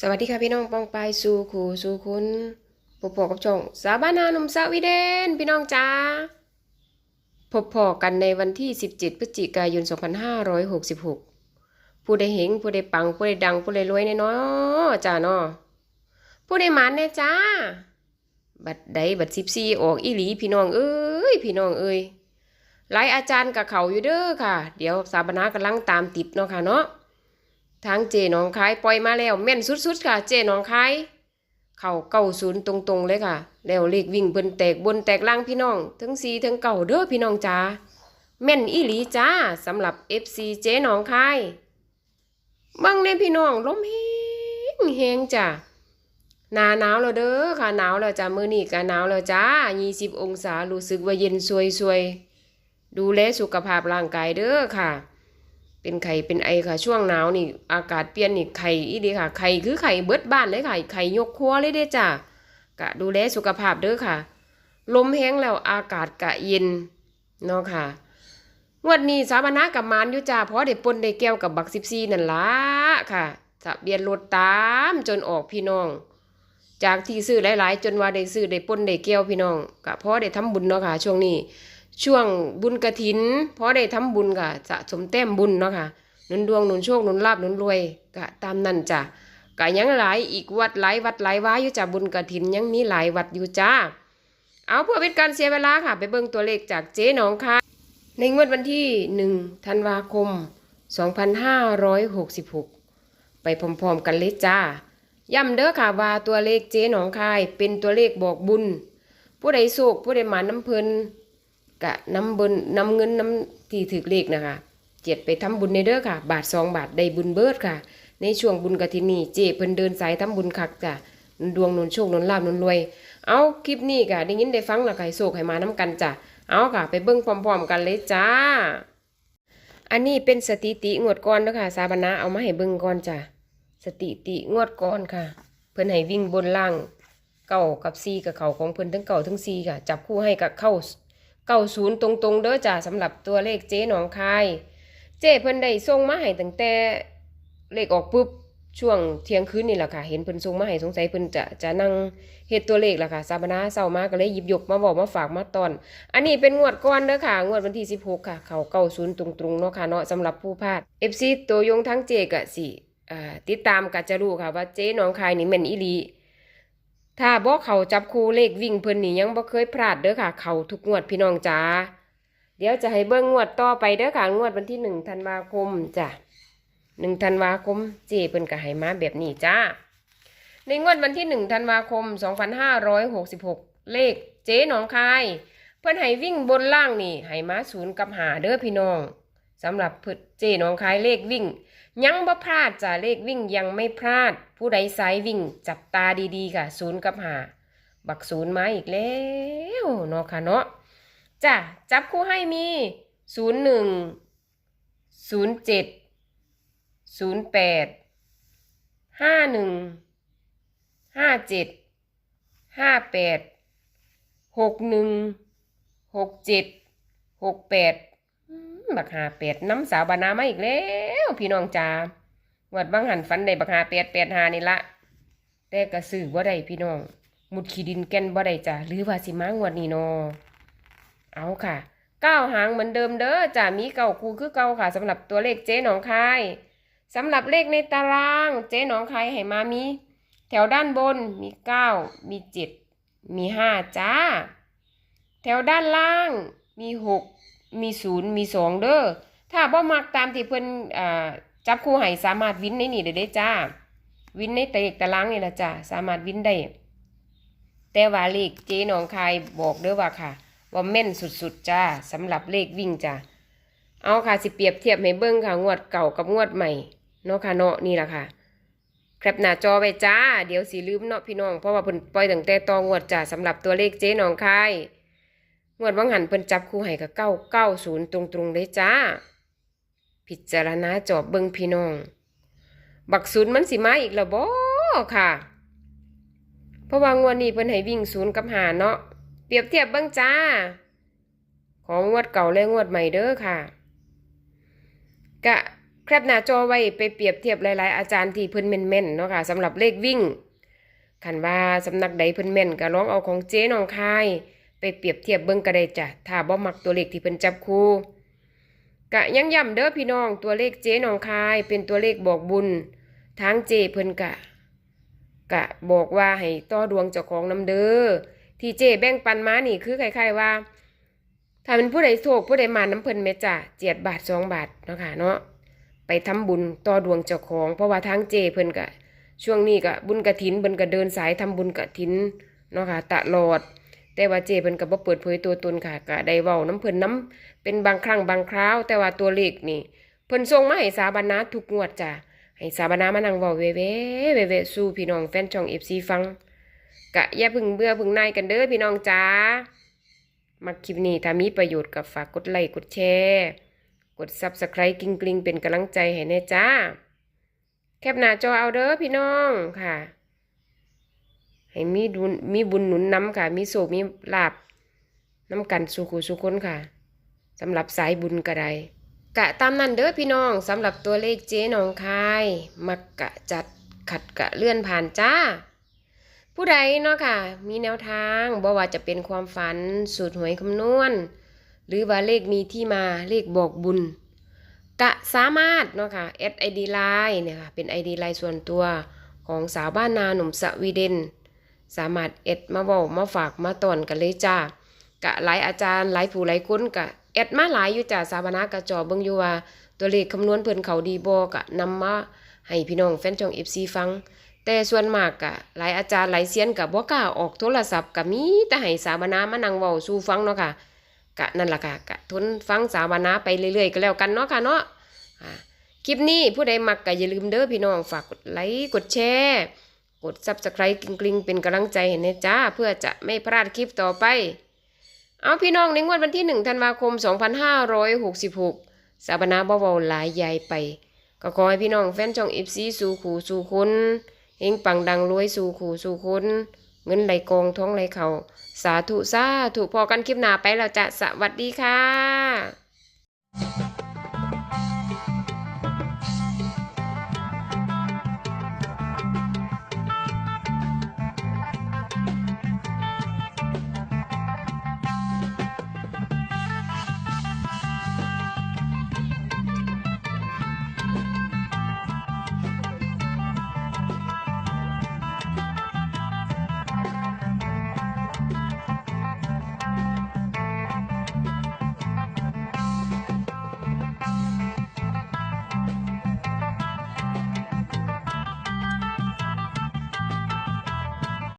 สวัสดีค่ะพี่น้องปองไปสู่ครูสู่คุณพบพอกับช่องสาบานาหนุ่มสาววิเดน พี่น้องจ้าพบพอกันในวันที่ 17 พฤศจิกายน 2566 ผู้ใดเห็งผู้ใดปัง ผู้ใดดัง ผู้ใดรวยแน่นอจ้าเนาะผู้ใดหมันแน่จ้า บัดใดบัดสิบสี่ออกอีหลี พี่น้องเอ้ย พี่น้องเอ้ยหลายอาจารย์กับเขาอยู่เด้อค่ะ เดี๋ยวสาบานากำลังตามติดเนาะค่ะเนาะ ทางเจหนองคายปล่อยมาแล้วแม่นสุดๆค่ะ เจหนองคายเข่าเก้าศูนย์ตรงๆเลยค่ะ แล้วเลขวิ่งเพิ่นแตกบนแตกล่างพี่น้อง ทั้งสีทั้งเก่าเด้อพี่น้องจ้าแม่นอีหลีจ้าสำหรับ FC เจหนองคายบังในพี่น้องล้มแห้งแห้งจ้าหนาหนาวแล้วเด้อค่ะหนาวแล้วจ้ามื้อนี้ก็หนาวแล้วจ้า20 องศารู้สึกว่าเย็นซวยๆดูแลสุขภาพร่างกายเด้อค่ะ เป็นไข่เป็นไอค่ะ ช่วงหนาวนี่อากาศเปลี่ยนนี่ไข่อีดีค่ะไข่คือไข่เบิดบ้านเลยค่ะไข่ยกครัวเลยเด้จ้ากะดูแลสุขภาพเด้อค่ะ ลมแห้งแล้วอากาศกะเย็นเนาะค่ะงวดนี้สาบานากับมานอยู่จ้าเพราะได้ปนได้แก้วกับบักสิบซีนั่นละค่ะทะเบียนรถตามจนออกพี่น้อง จากที่ซื้อหลาย ๆ จนว่าได้ซื้อได้ปนได้แก้วพี่น้องกะเพราะได้ทำบุญเนาะค่ะ ช่วงนี้ ช่วงบุญกระถินเพราะได้ทำบุญค่ะสะสมแต้มบุญเนาะค่ะหนุนดวงหนุนโชคหนุนลาบหนุนรวยก็ตามนั่นจ้ะก็ยังหลายอีกวัดหลายวัดหลายว้าอยู่จ้ะบุญกระถินยังมีหลายวัดอยู่จ้า เอาเพื่อเป็นการเสียเวลาค่ะ ไปเบิ่งตัวเลขจากเจ๊หนองค่ะ ในงวดวันที่หนึ่งธันวาคม 2566 ไปพร้อมๆกันเลยจ้าย้ำเด้อค่ะว่าตัวเลขเจ๊หนองคาย เป็นตัวเลขบอกบุญ ผู้ใดโศกผู้ใดหมาน้ำเพลิน กะนำบุญนำเงินนำที่ถือเลขนะคะเจ็ดไปทำบุญในเด้อค่ะ บาทสองบาทได้บุญเบิดค่ะ ในช่วงบุญกฐินนี่เจเพิ่นเดินสายทำบุญคักจ้ะดวงนุนโชคนุนลาบนุนรวย เอาคลิปนี้ค่ะได้ยินได้ฟังแล้วค่ะให้โศกให้มาน้ำกันจ้ะเอาค่ะ ไปเบิ่งพร้อมๆกันเลยจ้า อันนี้เป็นสถิติงวดก่อนเด้อค่ะสาบนาเอามาให้เบิ่งก่อนจ้ะสถิติงวดก่อนค่ะ เพิ่นให้วิ่งบนล่างเก้ากับซีกับเขาของเพิ่นทั้งเก่าทั้งซีค่ะ จับคู่ให้กับเข้า เก้าศูนย์ตรงๆเด้อจ้าสำหรับตัวเลขเจ๊หนองคาย เจ๊เพิ่นได้ส่งมาให้ตั้งแต่เลขออกปุ๊บช่วงเที่ยงคืนนี่แหละค่ะ เห็นเพิ่นส่งมาให้สงสัยเพิ่นจะจะนั่งเฮ็ดตัวเลขล่ะค่ะซาบนาเศร้ามาก็เลยหยิบยกมาบอกมาฝากมาตอน อันนี้เป็นงวดก่อนเด้อค่ะ งวดวันที่ 16 ค่ะ เขาเก้าศูนย์ตรงๆเนาะค่ะเนาะสำหรับผู้พลาด FC ตัวยงทั้งเจกะสิอ่ติดตามก็จะรู้ค่ะว่าเจ๊หนองคายนี่แม่นอีหลี ถ้าบ่เขาจับคู่เลขวิ่งเพิ่นนี่ยังบ่เคยพลาดเด้อค่ะ เขาทุกงวดพี่น้องจ้าเดี๋ยวจะให้เบิ่งงวดต่อไปเด้อค่ะงวดวันที่หนึ่งธันวาคมจ้ะหนึ่งธันวาคมเจเพิ่นก็ให้มาแบบนี้จ้าในงวดวันที่หนึ่งธันวาคมสองพันห้าร้อยหกสิบหกเลขเจ๊หนองคาย เพิ่อนให้วิ่งบนล่างนี่ให้มาศูนย์กับหาเด้อพี่น้องสำหรับเพิ่นเจ๊หนองคายเลขวิ่ง ยังบ่พลาดจ้ะเลขวิ่งยังไม่พลาด ผู้ใดสายวิ่งจับตาดีๆค่ะศูนย์กับหาบักศูนย์มาอีกแล้วเนาะค่ะเนาะจ้ะจับคู่ให้มีศูนย์หนึ่งศูนย์เจ็ดศูนย์แปดห้าหนึ่งห้าเจ็ดห้าแปดหกหนึ่งหกเจ็ดหกแปด บักหาแปดน้ำสาวบานามาอีกแล้ว พี่น้องจ้าวัดบางหันฟันได้บักหาแปดแปดหานี่ละแต่กระสือบ่ได้พี่น้อง มุดขี้ดินแก่นบ่ได้จ้ะหรือว่าสิมางวดนี้นอเอาค่ะเก้าหางเหมือนเดิมเด้อจะมีเก่าคูคือเก่าค่ะสำหรับตัวเลขเจ๊หนองคายสำหรับเลขในตารางเจ๊หนองคายให้มามี แถวด้านบนมีเก้ามีเจ็ดมีห้าจ้า แถวด้านล่างมีหก มีศูนย์มีสองเด้อถ้าบ่มักตามที่เพิ่นอ่าจับคู่ให้สามารถวินในนี่ได้เด้จ้า วินในเลขตารางนี่ละจ้าสามารถวินได้แต่ว่าเลขเจ๊หนองคายบอกเด้อว่าค่ะ ว่าแม่นสุดๆจ้าสำหรับเลขวิ่งจ้าเอาค่ะสิเปรียบเทียบให้เบิ้งค่ะงวดเก่ากับงวดใหม่เนาะค่ะเนาะนี่แหละค่ะแคปหน้าจอไว้จ้า เดี๋ยวสิลืมเนาะพี่น้องเพราะว่าเพิ่นปล่อยตั้งแต่ตองวดจ้าสำหรับตัวเลขเจ๊หนองคาย งวดวังหันเพิ่นจับคู่ให้กับเก้าเก้าศูนย์ตรงๆเลยจ้า พิจารณาจอบเบิ้งพี่น้อง บักศูนย์มันสิมาอีกแล้วบ่ค่ะ เพราะว่างวดนี้เพิ่นให้วิ่งศูนย์กับหาเนาะเปรียบเทียบเบ้างจ้า ของงวดเก่าและงวดใหม่เด้อค่ะ กะแคปหน้าจอไว้ไปเปรียบเทียบหลายๆอาจารย์ที่เพิ่นแม่นๆเนาะค่ะสำหรับเลขวิ่งคันว่าสำนักใดเพิ่นแม่นก็ลองเอาของเจ๊น้องคาย ไปเปรียบเทียบเบิ่งก็ได้จ้ะถ้าบ่มักตัวเลขที่เพิ่นจับคู่กะยังย้ำเด้อพี่น้องตัวเลขเจ๊น้องคาย เป็นตัวเลขบอกบุญทางเจเพิ่นกะ กะบอกว่าให้ต่อดวงเจ้าของน้ำเด้อที่เจแบ่งปันมานี่คือคล้ายๆว่า ถ้าเป็นผู้ใดโศกผู้ใดมาน้ำเพิ่นแม่จ้ะเจ็ดบาทสองบาทเนาะค่ะเนาะไปทำบุญต่อดวงเจ้าของ เพราะว่าทางเจเพิ่นกะ ช่วงนี้กะบุญกระถินเพิ่นก็เดินสายทำบุญกระถินเนาะค่ะตลอด แต่ว่าเจเพิ่นก็บ่เปิดเผยตัวตนค่ะก็ได้เว้าน้ำเพิ่นน้ำเป็นบางครั้งบางคราว แต่ว่าตัวเลขนี่เพิ่นส่งมาให้สาบานาทุกงวดจ้ะให้สาบานามานั่งเว้าเว่ๆเว่ๆสู่พี่น้องแฟนช่อง FC ฟังกะอย่าพึ่งเบื่อพึ่งนายกันเด้อพี่น้องจ้ามักคลิปนี้ถ้ามีประโยชน์ก็ฝากกดไลค์กดแชร์กด Subscribe กริ๊งๆเป็นกำลังใจให้แน่จ้า แคปหน้าจอเอาเด้อพี่น้องค่ะ ให้มีดุญมีบุญหนุนนำค่ะ มีโศกมีลาบน้ำกันสู่ขู่สู่คนค่ะสำหรับสายบุญก็ไดกะตามนั้นเด้อพี่น้องสำหรับตัวเลขเจ๊หนองคาย มักกะจัดขัดกะเลื่อนผ่านจ้า ผู้ใดเนาะค่ะ มีแนวทางบ่ว่าจะเป็นความฝันสูตรหวยคำนวณ หรือว่าเลขมีที่มาเลขบอกบุญ กะสามารถเนาะค่ะแอดไอดีไลน์เนี่ยค่ะเป็นไอดีไลน์ส่วนตัวของสาวบ้านนาหนุ่มสวีเดน สามารถแอดมาเว้ามาฝากมาตอนกันเลยจ้ากะหลายอาจารย์หลายผู้หลายคนกะแอดมาหลายอยู่จ้าสาวบนากะจอเบิ่งอยู่ว่าตัวเลขคำนวณเพิ่นเขาดีบ่กะนำมาให้พี่น้องแฟนช่อง FC ฟัง แต่ส่วนมากกะหลายอาจารย์หลายเซียนกะบ่กล้าออกโทรศัพท์กะมีแต่ให้สาวบนามานั่งเว้าสู่ฟังเนาะค่ะกะนั่นล่ะค่ะกะทนฟังสาวบานาไปเรื่อยๆก็แล้วกันเนาะค่ะเนาะคลิปนี้ผู้ใดมักก็อย่าลืมเด้อพี่น้องฝากกดไลค์กดแชร์ กด Subscribe กริ๊งๆ เป็นกำลังใจให้แนะจ้า เพื่อจะไม่พลาดคลิปต่อไป เอาพี่น้องในงวดวันที่ 1 ธันวาคม 2566 สาบนาบ่เว้าหลายใหญ่ไป ก็ขอให้พี่น้องแฟนช่อง FC สู่ขู่สู่คนเฮงปังดังรวยสู่ขู่สู่คนเงินไหลกองท้องไหลเขาสาธุสาธุพอกันคลิปหน้าไปแล้วจ้ะสวัสดีค่ะ